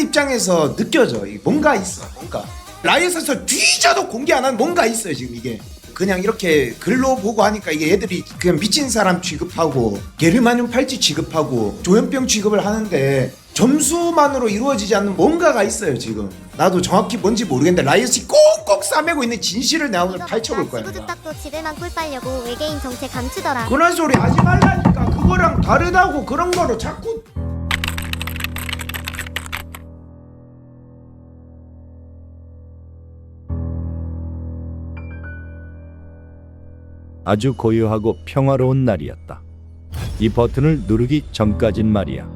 입장에서 느껴져. 이게 뭔가 있어. 뭔가. 라이엇에서 뒤져도 공개 안 하는 뭔가 있어요 지금 이게. 그냥 이렇게 글로 보고 하니까 이게 애들이 그냥 미친 사람 취급하고 게르마늄 팔찌 취급하고 조현병 취급을 하는데 점수만으로 이루어지지 않는 뭔가가 있어요 지금 나도 정확히 뭔지 모르겠는데 라이엇이 꼭꼭 싸매고 있는 진실을 내가 오늘 파헤쳐볼 거야 내가. 딱도 집에만 꿀 빨려고 외계인 정체 감추더라. 그런 소리 하지 말라니까 그거랑 다르다고 그런 거로 자꾸 아주 고요하고 평화로운 날이었다. 이 버튼을 누르기 전까진 말이야.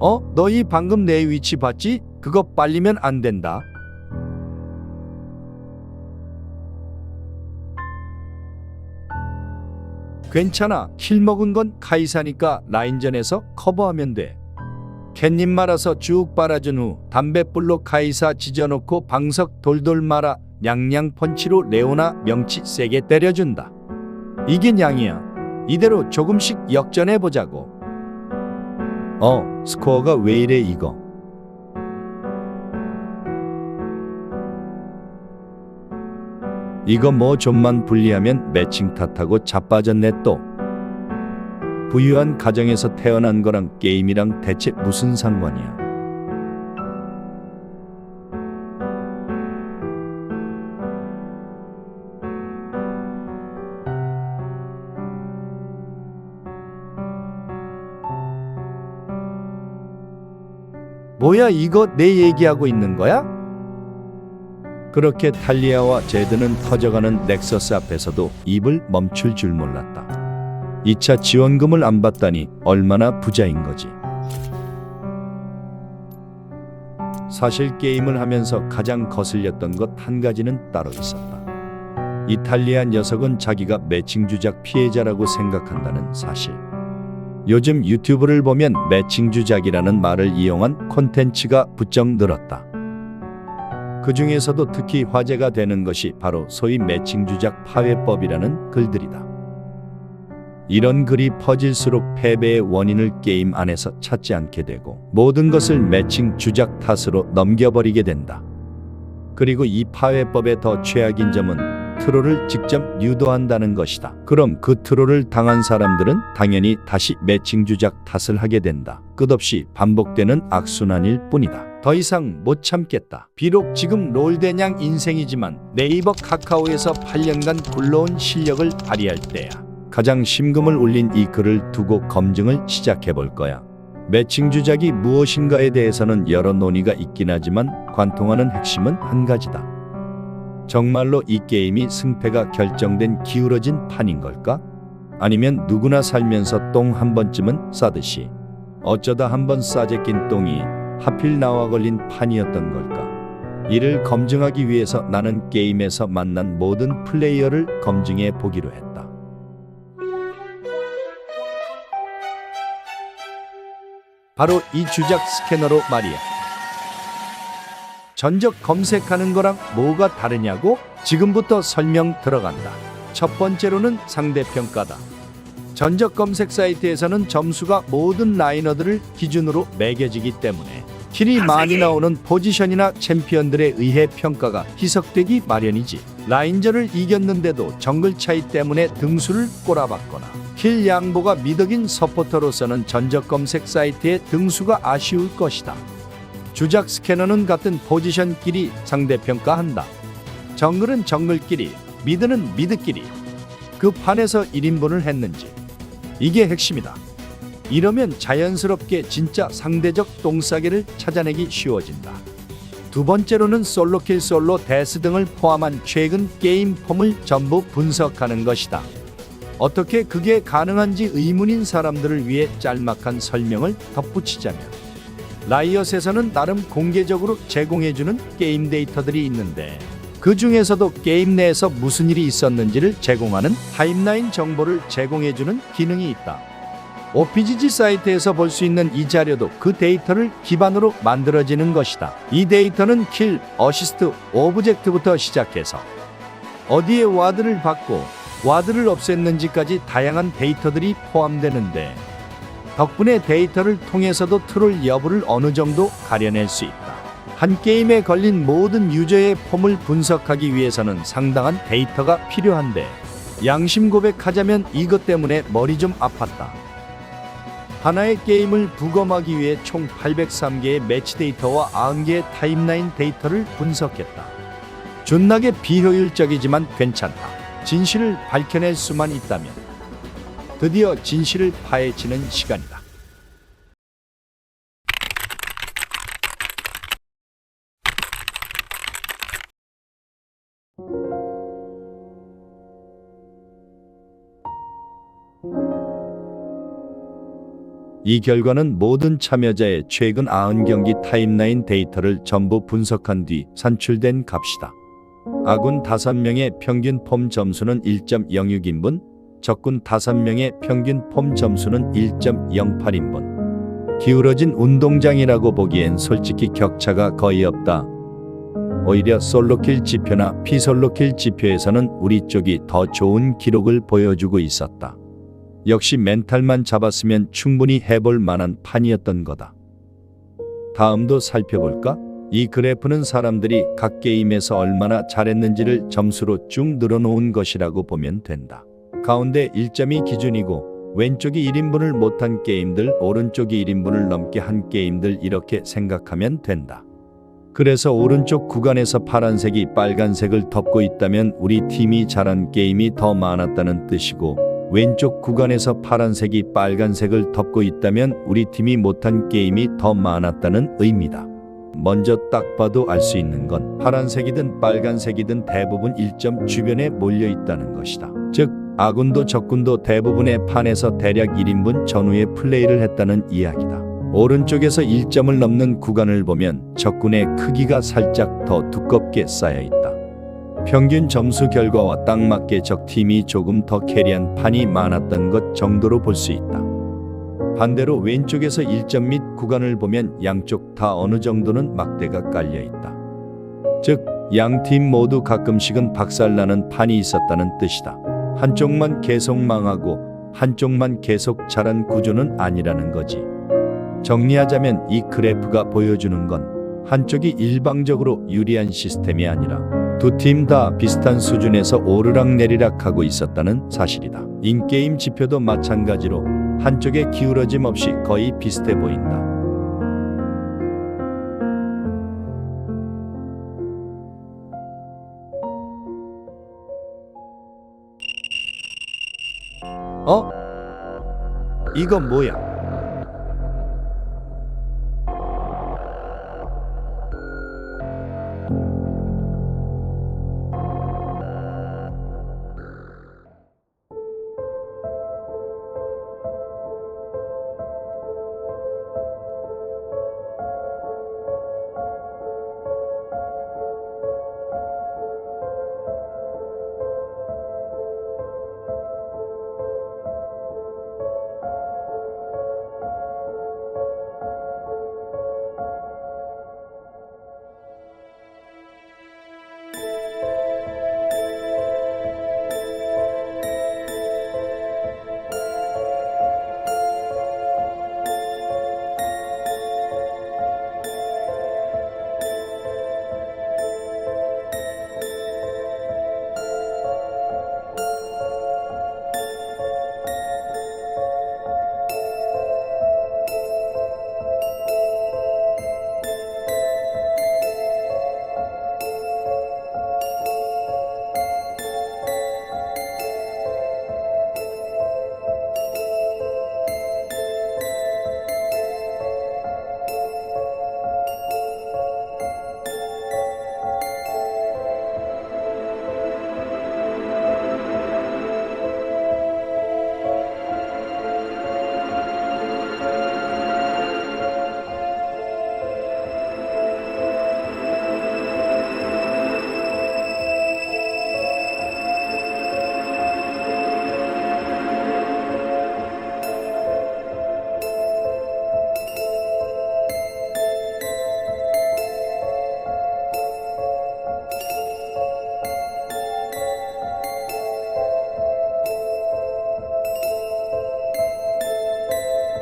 어? 너희 방금 내 위치 봤지? 그거 빨리면 안 된다. 괜찮아. 킬 먹은 건 카이사니까 라인전에서 커버하면 돼. 캣님 말아서 쭉 빨아준 후 담뱃불로 카이사 지져놓고 방석 돌돌 말아 냥냥 펀치로 레오나 명치 세게 때려준다. 이게 냥이야. 이대로 조금씩 역전해 보자고. 어, 스코어가 왜 이래 이거. 이거 뭐 좀만 불리하면 매칭 탓하고 자빠졌네 또. 부유한 가정에서 태어난 거랑 게임이랑 대체 무슨 상관이야? 뭐야 이거 내 얘기하고 있는 거야? 그렇게 탈리아와 제드는 터져가는 넥서스 앞에서도 입을 멈출 줄 몰랐다. 2차 지원금을 안 받다니 얼마나 부자인 거지. 사실 게임을 하면서 가장 거슬렸던 것 한 가지는 따로 있었다. 이탈리아 녀석은 자기가 매칭 주작 피해자라고 생각한다는 사실. 요즘 유튜브를 보면 매칭 주작이라는 말을 이용한 콘텐츠가 부쩍 늘었다. 그 중에서도 특히 화제가 되는 것이 바로 소위 매칭 주작 파회법이라는 글들이다. 이런 글이 퍼질수록 패배의 원인을 게임 안에서 찾지 않게 되고 모든 것을 매칭 주작 탓으로 넘겨버리게 된다. 그리고 이 파회법의 더 최악인 점은 트롤을 직접 유도한다는 것이다. 그럼 그 트롤을 당한 사람들은 당연히 다시 매칭 주작 탓을 하게 된다. 끝없이 반복되는 악순환일 뿐이다. 더 이상 못 참겠다. 비록 지금 롤대냥 인생이지만 네이버 카카오에서 8년간 굴러온 실력을 발휘할 때야. 가장 심금을 울린 이 글을 두고 검증을 시작해 볼 거야. 매칭 주작이 무엇인가에 대해서는 여러 논의가 있긴 하지만 관통하는 핵심은 한 가지다. 정말로 이 게임이 승패가 결정된 기울어진 판인 걸까? 아니면 누구나 살면서 똥 한 번쯤은 싸듯이 어쩌다 한 번 싸제 낀 똥이 하필 나와 걸린 판이었던 걸까? 이를 검증하기 위해서 나는 게임에서 만난 모든 플레이어를 검증해 보기로 했다. 바로 이 주작 스캐너로 말이야. 전적 검색하는 거랑 뭐가 다르냐고? 지금부터 설명 들어간다. 첫 번째로는 상대평가다. 전적 검색 사이트에서는 점수가 모든 라이너들을 기준으로 매겨지기 때문에 킬이 많이 나오는 포지션이나 챔피언들에 의해 평가가 희석되기 마련이지. 라인전을 이겼는데도 정글 차이 때문에 등수를 꼬라박거나 킬 양보가 미덕인 서포터로서는 전적 검색 사이트의 등수가 아쉬울 것이다. 주작 스캐너는 같은 포지션끼리 상대평가한다. 정글은 정글끼리, 미드는 미드끼리. 그 판에서 1인분을 했는지. 이게 핵심이다. 이러면 자연스럽게 진짜 상대적 똥싸개를 찾아내기 쉬워진다. 두 번째로는 솔로킬 솔로 데스 등을 포함한 최근 게임 폼을 전부 분석하는 것이다. 어떻게 그게 가능한지 의문인 사람들을 위해 짤막한 설명을 덧붙이자면 라이엇에서는 나름 공개적으로 제공해주는 게임 데이터들이 있는데 그 중에서도 게임 내에서 무슨 일이 있었는지를 제공하는 타임라인 정보를 제공해주는 기능이 있다. OPGG 사이트에서 볼 수 있는 이 자료도 그 데이터를 기반으로 만들어지는 것이다. 이 데이터는 킬, 어시스트, 오브젝트부터 시작해서 어디에 와드를 받고 와드를 없앴는지까지 다양한 데이터들이 포함되는데 덕분에 데이터를 통해서도 트롤 여부를 어느 정도 가려낼 수 있다. 한 게임에 걸린 모든 유저의 폼을 분석하기 위해서는 상당한 데이터가 필요한데 양심 고백하자면 이것 때문에 머리 좀 아팠다. 하나의 게임을 부검하기 위해 총 803개의 매치 데이터와 90개의 타임라인 데이터를 분석했다. 존나게 비효율적이지만 괜찮다. 진실을 밝혀낼 수만 있다면 드디어 진실을 파헤치는 시간이다. 이 결과는 모든 참여자의 최근 90경기 타임라인 데이터를 전부 분석한 뒤 산출된 값이다. 아군 5명의 평균 폼 점수는 1.06인분, 적군 5명의 평균 폼 점수는 1.08인분. 기울어진 운동장이라고 보기엔 솔직히 격차가 거의 없다. 오히려 솔로킬 지표나 피솔로킬 지표에서는 우리 쪽이 더 좋은 기록을 보여주고 있었다. 역시 멘탈만 잡았으면 충분히 해볼 만한 판이었던 거다. 다음도 살펴볼까? 이 그래프는 사람들이 각 게임에서 얼마나 잘했는지를 점수로 쭉 늘어놓은 것이라고 보면 된다. 가운데 1점이 기준이고 왼쪽이 1인분을 못한 게임들, 오른쪽이 1인분을 넘게 한 게임들 이렇게 생각하면 된다. 그래서 오른쪽 구간에서 파란색이 빨간색을 덮고 있다면 우리 팀이 잘한 게임이 더 많았다는 뜻이고 왼쪽 구간에서 파란색이 빨간색을 덮고 있다면 우리 팀이 못한 게임이 더 많았다는 의미다. 먼저 딱 봐도 알 수 있는 건 파란색이든 빨간색이든 대부분 1점 주변에 몰려 있다는 것이다. 즉, 아군도 적군도 대부분의 판에서 대략 1인분 전후에 플레이를 했다는 이야기다. 오른쪽에서 1점을 넘는 구간을 보면 적군의 크기가 살짝 더 두껍게 쌓여 있다. 평균 점수 결과와 딱 맞게 적 팀이 조금 더 캐리한 판이 많았던 것 정도로 볼 수 있다. 반대로 왼쪽에서 1점 및 구간을 보면 양쪽 다 어느 정도는 막대가 깔려 있다. 즉, 양 팀 모두 가끔씩은 박살나는 판이 있었다는 뜻이다. 한쪽만 계속 망하고 한쪽만 계속 잘한 구조는 아니라는 거지. 정리하자면 이 그래프가 보여주는 건 한쪽이 일방적으로 유리한 시스템이 아니라 두 팀 다 비슷한 수준에서 오르락 내리락 하고 있었다는 사실이다. 인게임 지표도 마찬가지로 한쪽의 기울어짐 없이 거의 비슷해 보인다. 어? 이건 뭐야?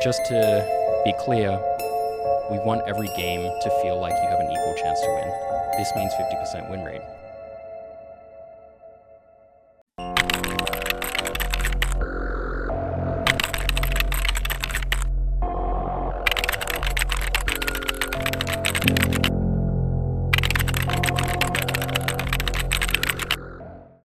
Just to be clear, we want every game to feel like you have an equal chance to win. This means 50% win rate.